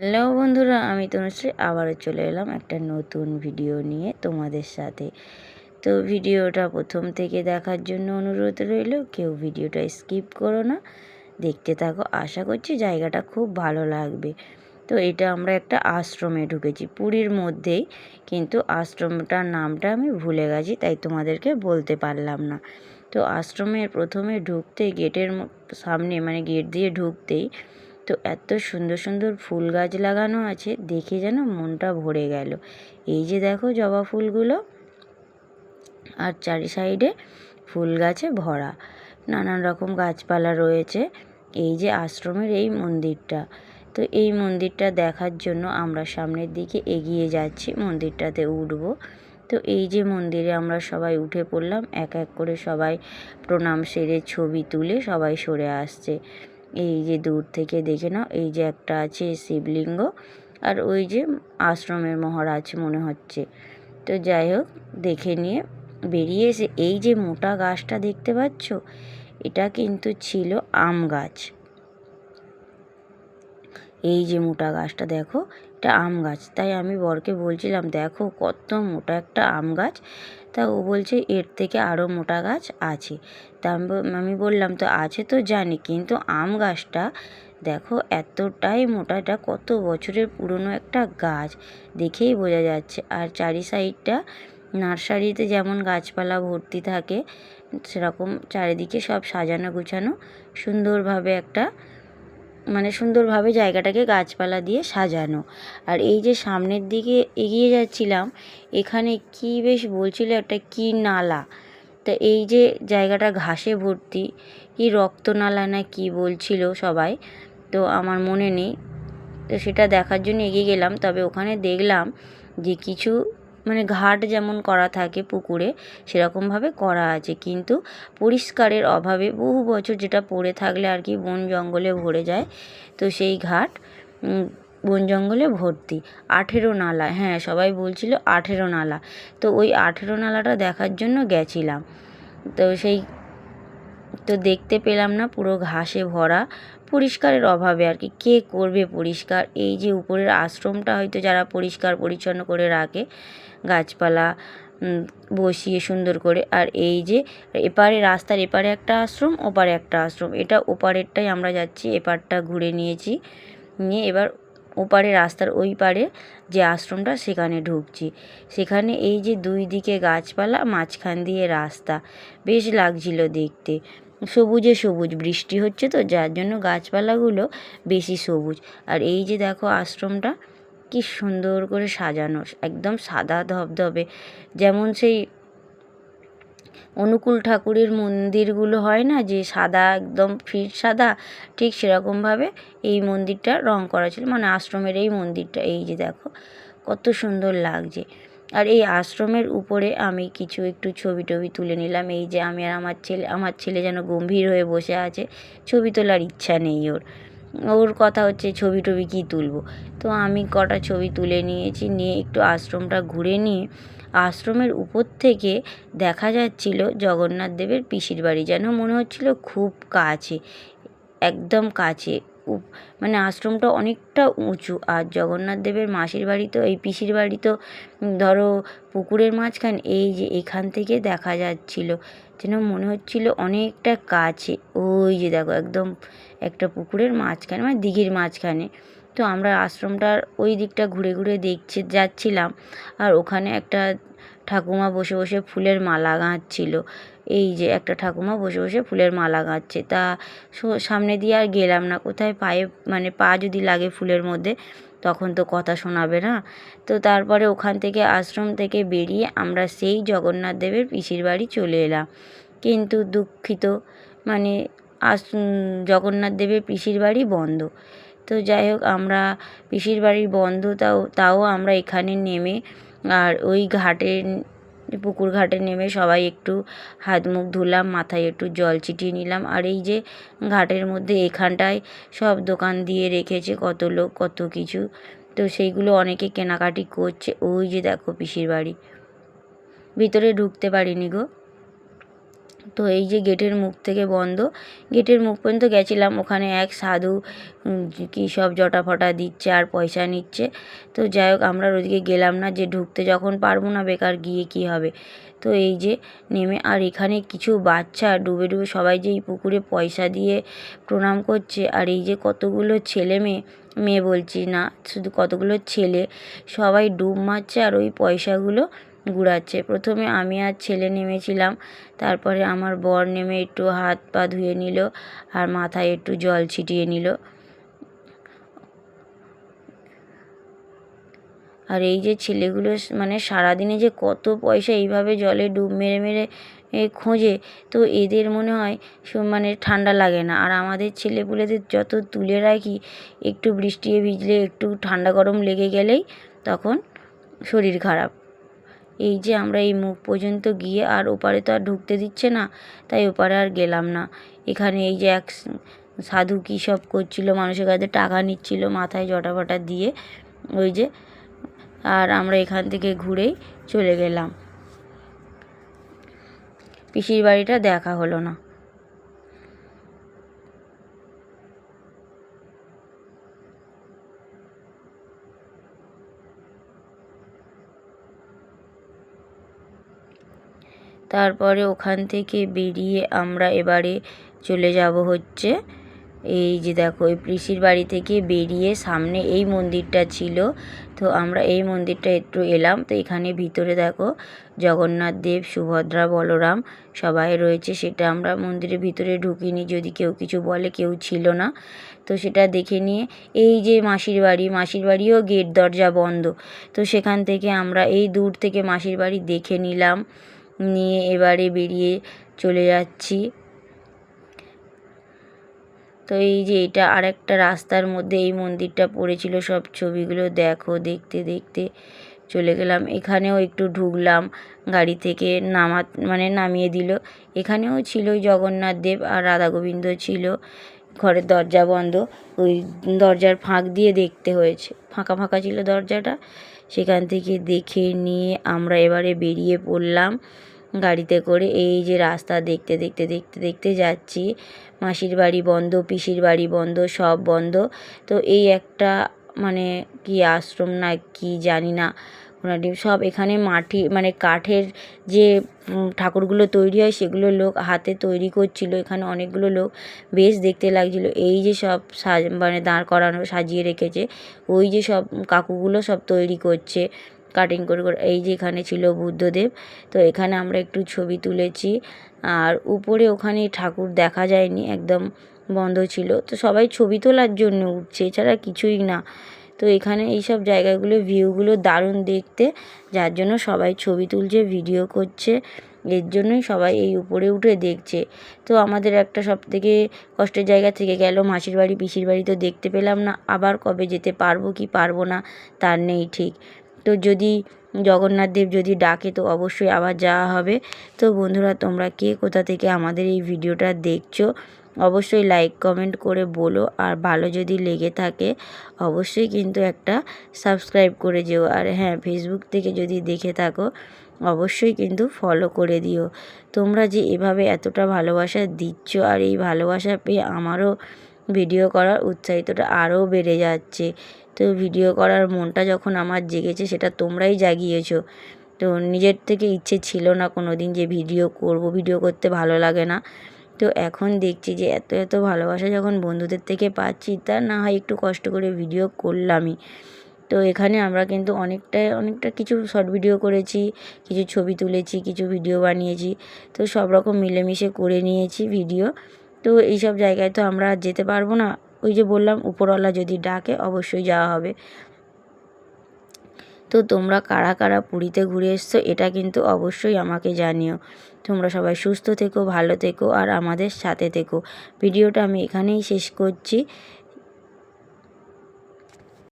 Hello বন্ধুরা, আমি তনুশ্রী। আবারও চলে এলাম একটা নতুন ভিডিও নিয়ে তোমাদের সাথে। তো ভিডিওটা প্রথম থেকে দেখার জন্য অনুরোধ রইল, কেউ ভিডিওটা স্কিপ করো না। দেখতে থাকো, আশা করছি জায়গাটা খুব ভালো লাগবে। তো এটা আমরা একটা আশ্রমে ঢুকেছি, পুরীর মধ্যেই। কিন্তু আশ্রমটার নামটা আমি ভুলে গেছি, তাই তোমাদেরকে বলতে পারলাম না। তো আশ্রমের প্রথমে ঢুকতে গেটের সামনে মানে গেট দিয়ে ঢুকতেই তো এত সুন্দর সুন্দর ফুল গাছ লাগানো আছে, দেখে যেন মনটা ভরে গেল। এই যে দেখো জবা ফুলগুলো, আর চারি সাইডে ফুল গাছে ভরা। নানান রকম গাছপালা রয়েছে। এই যে আশ্রমের এই মন্দিরটা। তো এই মন্দিরটা দেখার জন্য আমরা সামনের দিকে এগিয়ে যাচ্ছি, মন্দিরটাতে উঠব। তো এই যে মন্দিরে আমরা সবাই উঠে পড়লাম, এক এক করে সবাই প্রণাম সেরে ছবি তুলে সবাই সরে আসছে। এই যে দূর থেকে দেখে নাও, এই যে একটা আছে শিবলিঙ্গ আর ওই যে আশ্রমের মহারাজ মনে হচ্ছে। তো যাই হোক, দেখে নিয়ে বেরিয়ে এসে এই যে মোটা গাছটা দেখতে পাচ্ছ, এটা কিন্তু ছিল আম গাছ। এই যে মোটা গাছটা দেখো এটা আম গাছ। তাই আমি বরকে বলছিলাম, দেখো কত মোটা একটা আম গাছ। তা ও বলছে, এর থেকে আরও মোটা গাছ আছে। তা আমি বললাম, তো আছে তো জানি, কিন্তু আম গাছটা দেখো এতটাই মোটা, এটা কত বছরের পুরনো একটা গাছ? দেখেই বোঝা যাচ্ছে। আর চারি সাইডটা নার্সারিতে যেমন গাছপালা ভর্তি থাকে, সেরকম চারিদিকে সব সাজানো গুছানো সুন্দরভাবে একটা মানে সুন্দরভাবে জায়গাটাকে গাছপালা দিয়ে সাজানো। আর এই যে সামনের দিকে এগিয়ে যাচ্ছিলাম, এখানে কি বেশ বলছিল একটা কি নালা। তা এই যে জায়গাটা ঘাসে ভর্তি, কি রক্তনালা না কি বলছিল সবাই, তো আমার মনে নেই। তো সেটা দেখার জন্য এগিয়ে গেলাম, তবে ওখানে দেখলাম যে কিছু মানে ঘাট যেমন করা থাকে পুকুরে সেরকমভাবে করা আছে। কিন্তু পরিষ্কারের অভাবে বহু বছর যেটা পড়ে থাকলে আর কি বন জঙ্গলে ভরে যায়, তো সেই ঘাট বন জঙ্গলে ভর্তি। আঠেরো নালা হ্যাঁ সবাই বলছিল আঠেরো নালা। তো ওই আঠেরো নালাটা দেখার জন্য গেছিলাম। তো সেই তো দেখতে পেলাম না, পুরো ঘাসে ভরা। পরিষ্কারের অভাবে আর কি। কে করবে পরিষ্কার? এই যে উপরের আশ্রমটা হয়তো যারা পরিষ্কার পরিচ্ছন্ন করে রাখে, গাছপালা বসিয়ে সুন্দর করে। আর এই যে এপারে, রাস্তার এপারে একটা আশ্রম, ওপারে একটা আশ্রম। এটা ওপারেরটাই আমরা যাচ্ছি, এপারটা ঘুরে নিয়েছি। নিয়ে এবার ওপারে, রাস্তার ওই পারে যে আশ্রমটা, সেখানে ঢুকছি। সেখানে এই যে দুই দিকে গাছপালা, মাঝখান দিয়ে রাস্তা। বেশ লাগছিল দেখতে। সবুজে সবুজ, বৃষ্টি হচ্ছে তো, যার জন্য গাছপালাগুলো বেশি সবুজ। আর এই যে দেখো আশ্রমটা, কি সুন্দর করে সাজানো, একদম সাদা ধবধবে। যেমন সেই অনুকূল ঠাকুরের মন্দিরগুলো হয় না যে সাদা একদম ফিট সাদা, ঠিক সেরকমভাবে এই মন্দিরটা রং করা ছিল মানে আশ্রমের এই মন্দিরটা, এই যে দেখো কত সুন্দর লাগছে। আর এই আশ্রমের উপরে আমি কিছু একটু ছবি টবি তুলে নিলাম, এই যে আমি আর আমার ছেলে আমার ছেলে যেন গম্ভীর হয়ে বসে আছে, ছবি তোলার ইচ্ছা নেই ওর। ওর কথা হচ্ছে ছবি টবি কী তুলবো। তো আমি কটা ছবি তুলে নিয়েছি, নিয়ে একটু আশ্রমটা ঘুরে নিয়ে আশ্রমের উপর থেকে দেখা যাচ্ছিল জগন্নাথ দেবের পিসির বাড়ি। যেন মনে হচ্ছিল খুব কাছে, একদম কাছে। মানে আশ্রমটা অনেকটা উঁচু। আর জগন্নাথ দেবের মাসির বাড়ি তো, এই পিসির বাড়ি তো ধরো পুকুরের মাঝখান, এই যে এখান থেকে দেখা যাচ্ছিল। যেন মনে হচ্ছিল অনেকটা কাছে। ওই যে দেখো, একদম একটা পুকুরের মাঝখানে মানে দিঘির মাঝখানে। তো আমরা আশ্রমটার ওই দিকটা ঘুরে ঘুরে দেখছি, যাচ্ছিলাম। আর ওখানে একটা ঠাকুমা বসে বসে ফুলের মালা গাঁথছিল। এই যে একটা ঠাকুমা বসে বসে ফুলের মালা গাঁথছে। তা সামনে দিয়ে আর গেলাম না। কোথায় পায়ে মানে পা যদি লাগে ফুলের মধ্যে, তখন তো কথা শোনাবে না। তো তারপরে ওখান থেকে, আশ্রম থেকে বেরিয়ে আমরা সেই জগন্নাথ দেবের পিসির বাড়ি চলে এলাম। কিন্তু দুঃখিত মানে আস জগন্নাথ দেবের পিসির বাড়ি বন্ধ। তো যাই হোক, আমরা পিসির বাড়ি বন্ধ, তাও তাও আমরা এখানে নেমে, আর ওই ঘাটে, পুকুর ঘাটে নেমে সবাই একটু হাত মুখ ধুলাম, মাথায় একটু জল ছিটিয়ে নিলাম। আর এই যে ঘাটের মধ্যে এখানটায় সব দোকান দিয়ে রেখেছে কত লোক, কত কিছু। তো সেইগুলো অনেকে কেনাকাটি করছে। ওই যে দেখো পিসির বাড়ি। ভিতরে ঢুকতে পারিনি গো। তো এই যে গেটের মুখ থেকে বন্ধ, গেটের মুখ পর্যন্ত গেছিলাম। ওখানে এক সাধু কী সব জটা ফটা দিচ্ছে আর পয়সা নিচ্ছে। তো যাই হোক, আমরা ওদিকে গেলাম না যে ঢুকতে যখন পারব না বেকার গিয়ে কি হবে। তো এই যে নেমে, আর এখানে কিছু বাচ্চা ডুবে ডুবে সবাই যে এই পুকুরে পয়সা দিয়ে প্রণাম করছে। আর এই যে কতগুলো ছেলে মেয়ে মেয়ে বলছি না, শুধু কতগুলো ছেলে, সবাই ডুব মারছে আর ওই পয়সাগুলো গুড়াচ্ছে। প্রথমে আমি আর ছেলে নেমেছিলাম, তারপরে আমার বর নেমে একটু হাত পা ধুয়ে নিল আর মাথায় একটু জল ছিটিয়ে নিল। আর এই যে ছেলেগুলো মানে সারাদিনে যে কত পয়সা এইভাবে জলে ডুব মেরে মেরে খোঁজে, তো এদের মনে হয় মানে ঠান্ডা লাগে না। আর আমাদের ছেলেপুলেদের যত তুলে রাখি, একটু বৃষ্টিতে ভিজলে একটু ঠান্ডা গরম লেগে গেলেই তখন শরীর খারাপ। এই যে আমরা এই মুখ পর্যন্ত গিয়ে আর ওপারে তো আর ঢুকতে দিচ্ছে না, তাই ওপারে আর গেলাম না। এখানে এই যে এক সাধু কী সব করছিল, মানুষের কাছে টাকা নিচ্ছিল মাথায় জটা ফটা দিয়ে, ওই যে, আর আমরা এখান থেকে ঘুরেই চলে গেলাম। পিসির বাড়িটা দেখা হলো না। তারপরে ওখান থেকে বেরিয়ে আমরা এবারে চলে যাব হচ্ছে এই যে দেখো, এই পিসির বাড়ি থেকে বেরিয়ে সামনে এই মন্দিরটা ছিল। তো আমরা এই মন্দিরটা একটু এলাম। তো এখানে ভিতরে দেখো, জগন্নাথ দেব, সুভদ্রা, বলরাম সবাই রয়েছে। সেটা আমরা মন্দিরের ভিতরে ঢুকিনি, যদি কেউ কিছু বলে, কেউ ছিল না। তো সেটা দেখে নিয়ে এই যে মাসির বাড়ি, মাসির বাড়িও গেট দরজা বন্ধ। তো সেখান থেকে আমরা এই দূর থেকে মাসির বাড়ি দেখে নিলাম। নিয়ে এবারে বেরিয়ে চলে যাচ্ছি। তো এই যে এটা আরেকটা রাস্তার মধ্যে এই মন্দিরটা পড়েছিল, সব ছবিগুলো দেখো, দেখতে দেখতে চলে গেলাম। এখানেও একটু ঢুকলাম, গাড়ি থেকে নামা মানে নামিয়ে দিল। এখানেও ছিল জগন্নাথ দেব আর রাধা গোবিন্দ ছিল, ঘরের দরজা বন্ধ। ওই দরজার ফাঁক দিয়ে দেখতে হয়েছে, ফাঁকা ফাঁকা ছিল দরজাটা। সেখান থেকে দেখে নিয়ে আমরা এবারে বেরিয়ে পড়লাম। গাড়িতে করে এই যে রাস্তা দেখতে দেখতে দেখতে দেখতে যাচ্ছি। মাসির বাড়ি বন্ধ, পিসির বাড়ি বন্ধ, সব বন্ধ। তো এই একটা মানে কি আশ্রম না কি জানি না সব এখানে মাটি মানে কাঠের যে ঠাকুরগুলো তৈরি হয় সেগুলো লোক হাতে তৈরি করছিল। এখানে অনেকগুলো লোক বেশ দেখতে লাগছিল। এই যে সব সাজ মানে দাঁড় করানো, সাজিয়ে রেখেছে, ওই যে সব কাকুগুলো সব তৈরি করছে। কাটিং করে করে, এই যে এখানে ছিল বুদ্ধদেব, তো এখানে আমরা একটু ছবি তুলেছি। আর উপরে ওখানে ঠাকুর দেখা যায়নি, একদম বন্ধ ছিল। তো সবাই ছবি তোলার জন্য উঠছে, এছাড়া কিছুই না। তো এখানে এই সব জায়গাগুলো ভিউগুলো দারুণ দেখতে, যার জন্য সবাই ছবি তুলছে ভিডিও করছে। এর জন্যই সবাই এই উপরে উঠে দেখছে। তো আমাদের একটা সব থেকে কষ্টের জায়গা থেকে গেল, মাসির বাড়ি, পিসির বাড়ি তো দেখতে পেলাম না। আবার কবে যেতে পারব কি পারব না, তার নেই ঠিক। তো যদি জগন্নাথ দেব যদি ডাকে, তো অবশ্যই আবার যাওয়া হবে। তো বন্ধুরা, তোমরা কে কোথা থেকে আমাদের এই ভিডিওটা দেখছ, অবশ্যই লাইক কমেন্ট করে বলো। আর ভালো যদি লেগে থাকে, অবশ্যই কিন্তু একটা সাবস্ক্রাইব করে যেও। আর হ্যাঁ ফেসবুক থেকে যদি দেখে থাকো, অবশ্যই কিন্তু ফলো করে দিও। তোমরা যে এভাবে এতটা ভালোবাসা দিচ্ছ আর এই ভালোবাসা পেয়ে আমারও ভিডিও করার উৎসাহিতটা আরও বেড়ে যাচ্ছে। তো ভিডিও করার মনটা যখন আমার জেগেছে, সেটা তোমরাই জাগিয়েছো। তো নিজের থেকে ইচ্ছে ছিল না কোনো দিন যে ভিডিও করব ভিডিও করতে ভালো লাগে না। তো এখন দেখছি যে এত এত ভালোবাসা যখন বন্ধুদের থেকে পাচ্ছি, তা না হয় একটু কষ্ট করে ভিডিও করলামই। তো এখানে আমরা কিন্তু অনেকটা অনেকটা কিছু শর্ট ভিডিও করেছি, কিছু ছবি তুলেছি, কিছু ভিডিও বানিয়েছি। তো সব রকম মিলেমিশে করে নিয়েছি ভিডিও তো এইসব জায়গায় তো আমরা যেতে পারব না। ওই যে বললাম, উপরওয়ালা যদি ডাকে অবশ্যই যাওয়া হবে। তো তোমরা কারা কারা পুরীতে ঘুরে এসছো, এটা কিন্তু অবশ্যই আমাকে জানিও। তোমরা সবাই সুস্থ থেকো, ভালো থেকো, আর আমাদের সাথে থেকো। ভিডিওটা আমি এখানেই শেষ করছি।